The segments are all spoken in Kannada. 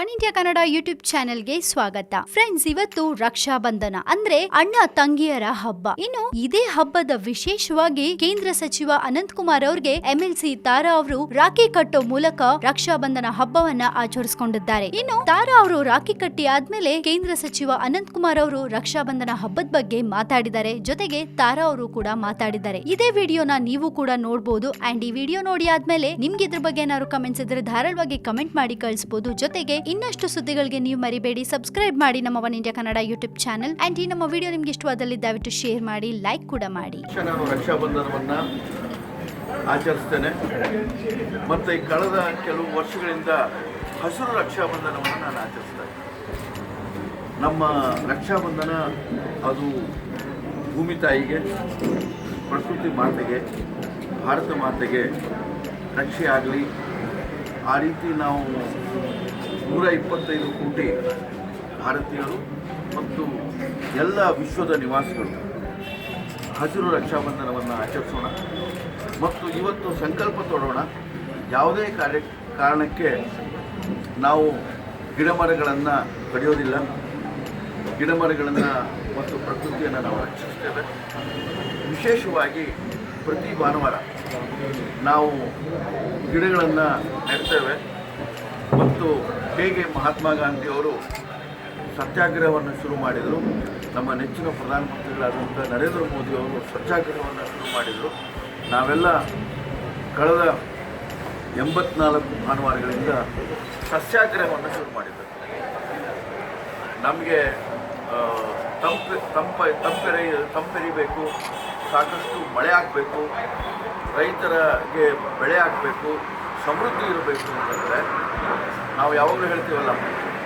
ಒನ್ ಇಂಡಿಯಾ ಕನ್ನಡ ಯೂಟ್ಯೂಬ್ ಚಾನೆಲ್ಗೆ ಸ್ವಾಗತ. ಫ್ರೆಂಡ್ಸ್ ಇವತ್ತು ರಕ್ಷಾ ಬಂಧನ ಅಂದ್ರೆ ಅಣ್ಣ ತಂಗಿಯರ ಹಬ್ಬ. ಇನ್ನು ಇದೇ ಹಬ್ಬದ ವಿಶೇಷವಾಗಿ ಕೇಂದ್ರ ಸಚಿವ ಅನಂತ್ ಕುಮಾರ್ ಅವ್ರಿಗೆ ಎಂಎಲ್ಸಿ ತಾರಾ ಅವರು ರಾಖಿ ಕಟ್ಟೋ ಮೂಲಕ ರಕ್ಷಾ ಬಂಧನ ಹಬ್ಬವನ್ನ ಆಚರಿಸಿಕೊಂಡಿದ್ದಾರೆ. ಇನ್ನು ತಾರಾ ಅವರು ರಾಖಿ ಕಟ್ಟಿ ಆದ್ಮೇಲೆ ಕೇಂದ್ರ ಸಚಿವ ಅನಂತ್ ಕುಮಾರ್ ಅವರು ರಕ್ಷಾ ಬಂಧನ ಹಬ್ಬದ ಬಗ್ಗೆ ಮಾತಾಡಿದ್ದಾರೆ. ಜೊತೆಗೆ ತಾರಾ ಅವರು ಕೂಡ ಮಾತಾಡಿದ್ದಾರೆ. ಇದೇ ವಿಡಿಯೋನ ನೀವು ಕೂಡ ನೋಡಬಹುದು ಅಂಡ್ ಈ ವಿಡಿಯೋ ನೋಡಿ ಆದ್ಮೇಲೆ ನಿಮ್ಗೆ ಇದ್ರ ಬಗ್ಗೆ ಏನಾದ್ರು ಕಮೆಂಟ್ಸ್ ಇದ್ರೆ ಧಾರಾಳವಾಗಿ ಕಮೆಂಟ್ ಮಾಡಿ ಕಳಿಸಬಹುದು ಜೊತೆಗೆ ಇನ್ನಷ್ಟು ಸುದ್ದಿಗಳಿಗೆ ನೀವು ಮರಿಬೇಡಿ. ಸಬ್ಸ್ಕ್ರೈಬ್ ಮಾಡಿ ನಮ್ಮ One India Kannada YouTube channel and ಈ ನಮ್ಮ ವಿಡಿಯೋ ನಿಮ್ಗೆ ಇಷ್ಟವಾದಲ್ಲಿ ದಯವಿಟ್ಟು ಶೇರ್ ಮಾಡಿ ಲೈಕ್ ಕೂಡ ಮಾಡಿ. ನಾನು ರಕ್ಷಾಬಂಧನವನ್ನು ಆಚರಿಸ್ತೇನೆ. ಮತ್ತು ಕಳೆದ ಕೆಲವು ವರ್ಷಗಳಿಂದ ಹಸಿರು ರಕ್ಷಾಬಂಧನವನ್ನು ನಾನು ಆಚರಿಸ್ತೇನೆ ನಮ್ಮ ರಕ್ಷಾಬಂಧನ ಅದು ಭೂಮಿ ತಾಯಿಗೆ, ಪ್ರಕೃತಿ ಮಾತೆಗೆ, ಭಾರತ ಮಾತೆಗೆ ರಕ್ಷೆ ಆಗಲಿ ಆ ರೀತಿ ನಾವು ನೂರ ಇಪ್ಪತ್ತೈದು ಕೋಟಿ ಭಾರತೀಯರು ಮತ್ತು ಎಲ್ಲ ವಿಶ್ವದ ನಿವಾಸಿಗಳು ಹಸಿರು ರಕ್ಷಾಬಂಧನವನ್ನು ಆಚರಿಸೋಣ. ಮತ್ತು ಇವತ್ತು ಸಂಕಲ್ಪ ತೊಡೋಣ. ಯಾವುದೇ ಕಾರ್ಯ, ಕಾರಣಕ್ಕೆ ನಾವು ಗಿಡಮರಗಳನ್ನು ಕಡಿಯೋದಿಲ್ಲ. ಗಿಡಮರಗಳನ್ನು ಮತ್ತು ಪ್ರಕೃತಿಯನ್ನು ನಾವು ರಕ್ಷಿಸ್ತೇವೆ ವಿಶೇಷವಾಗಿ ಪ್ರತಿ ಭಾನುವಾರ ನಾವು ಗಿಡಗಳನ್ನು ನೆಡ್ತೇವೆ. ಮತ್ತು ಹೇಗೆ ಮಹಾತ್ಮ ಗಾಂಧಿಯವರು ಸತ್ಯಾಗ್ರಹವನ್ನು ಶುರು ಮಾಡಿದರು, ನಮ್ಮ ನೆಚ್ಚಿನ ಪ್ರಧಾನಮಂತ್ರಿಗಳಾದಂಥ ನರೇಂದ್ರ ಮೋದಿ ಅವರು ಸತ್ಯಾಗ್ರಹವನ್ನು ಶುರು ಮಾಡಿದರು. ನಾವೆಲ್ಲ ಕಳೆದ ಎಂಬತ್ನಾಲ್ಕು ಭಾನುವಾರಗಳಿಂದ ಸಸ್ಯಾಗ್ರಹವನ್ನು ಶುರು ಮಾಡಿದ್ದರು ನಮಗೆ ತಂಪೆ, ತಂಪ, ತಂಪೆರೆ, ತಂಪೆರಿಬೇಕು, ಸಾಕಷ್ಟು ಮಳೆ ಆಗಬೇಕು, ರೈತರಿಗೆ ಬೆಳೆ ಆಗಬೇಕು, ಸಮೃದ್ಧಿ ಇರಬೇಕು ಅಂತಂದರೆ ನಾವು ಯಾವಾಗಲೂ ಹೇಳ್ತೀವಲ್ಲ,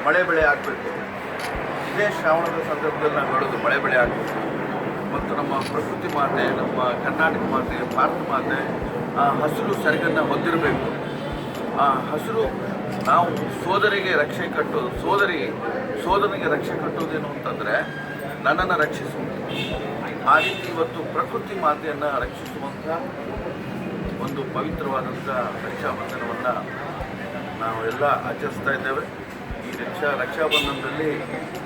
ಮಳೆ ಬೆಳೆ ಆಗಬೇಕು. ಇದೇ ಶ್ರಾವಣದ ಸಂದರ್ಭದಲ್ಲಿ ನಾವು ಹೇಳೋದು ಮಳೆ ಬೆಳೆ ಆಗಬೇಕು. ಮತ್ತು ನಮ್ಮ ಪ್ರಕೃತಿ ಮಾತೆ, ನಮ್ಮ ಕರ್ನಾಟಕ ಮಾತೆ, ಭಾರತ ಮಾತೆ, ಆ ಹಸಿರು ಸರಿಗನ್ನು ಹೊಂದಿರಬೇಕು. ಆ ಹಸಿರು ನಾವು ಸೋದರಿಗೆ ರಕ್ಷೆ ಕಟ್ಟೋದು ಸೋದರಿ ಸೋದರಿಗೆ ರಕ್ಷೆ ಕಟ್ಟೋದೇನು ಅಂತಂದರೆ ನನ್ನನ್ನು ರಕ್ಷಿಸುವುದು ಆ ರೀತಿ ಇವತ್ತು ಪ್ರಕೃತಿ ಮಾತೆಯನ್ನು ರಕ್ಷಿಸುವಂಥ ಒಂದು ಪವಿತ್ರವಾದಂಥ ರಕ್ಷಾಬಂಧನವನ್ನು ನಾವು ಎಲ್ಲ ಆಚರಿಸ್ತಾ ಇದ್ದೇವೆ. ಈ ರಕ್ಷಾ ರಕ್ಷಾಬಂಧನದಲ್ಲಿ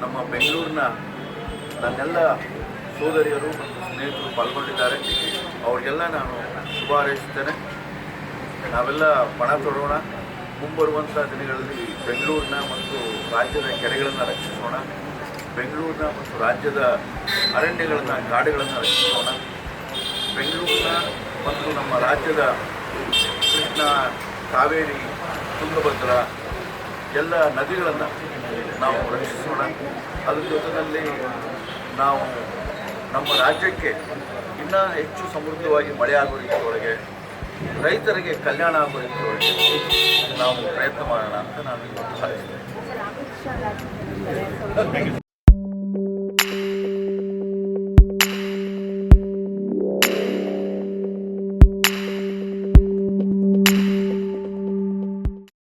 ನಮ್ಮ ಬೆಂಗಳೂರಿನ ನನ್ನೆಲ್ಲ ಸೋದರಿಯರು ಮತ್ತು ಸ್ನೇಹಿತರು ಪಾಲ್ಗೊಂಡಿದ್ದಾರೆ. ಅವರಿಗೆಲ್ಲ ನಾನು ಶುಭ ಹಾರೈಸುತ್ತೇನೆ ನಾವೆಲ್ಲ ಪಣ ತೊಡೋಣ. ಮುಂಬರುವಂಥ ದಿನಗಳಲ್ಲಿ ಬೆಂಗಳೂರಿನ ಮತ್ತು ರಾಜ್ಯದ ಕೆರೆಗಳನ್ನು ರಕ್ಷಿಸೋಣ. ಬೆಂಗಳೂರಿನ ಮತ್ತು ರಾಜ್ಯದ ಅರಣ್ಯಗಳನ್ನು, ಕಾಡುಗಳನ್ನು ರಕ್ಷಿಸೋಣ. ಬೆಂಗಳೂರಿನ ಮತ್ತು ನಮ್ಮ ರಾಜ್ಯದ ಕೃಷ್ಣ ಕಾವೇರಿ ತುಂಗಭದ್ರ ಎಲ್ಲ ನದಿಗಳನ್ನು ನಾವು ರಕ್ಷಿಸೋಣ. ಅದ್ರ ಜೊತೆಯಲ್ಲಿ ನಾವು ನಮ್ಮ ರಾಜ್ಯಕ್ಕೆ ಇನ್ನೂ ಹೆಚ್ಚು ಸಮೃದ್ಧವಾಗಿ ಮಳೆ ಆಗೋ ರೀತಿಯೊಳಗೆ ರೈತರಿಗೆ ಕಲ್ಯಾಣ ಆಗೋ ರೀತಿಯೊಳಗೆ ನಾವು ಪ್ರಯತ್ನ ಮಾಡೋಣ ಅಂತ ನಾನು ಹಾರೈಸ್ತೇನೆ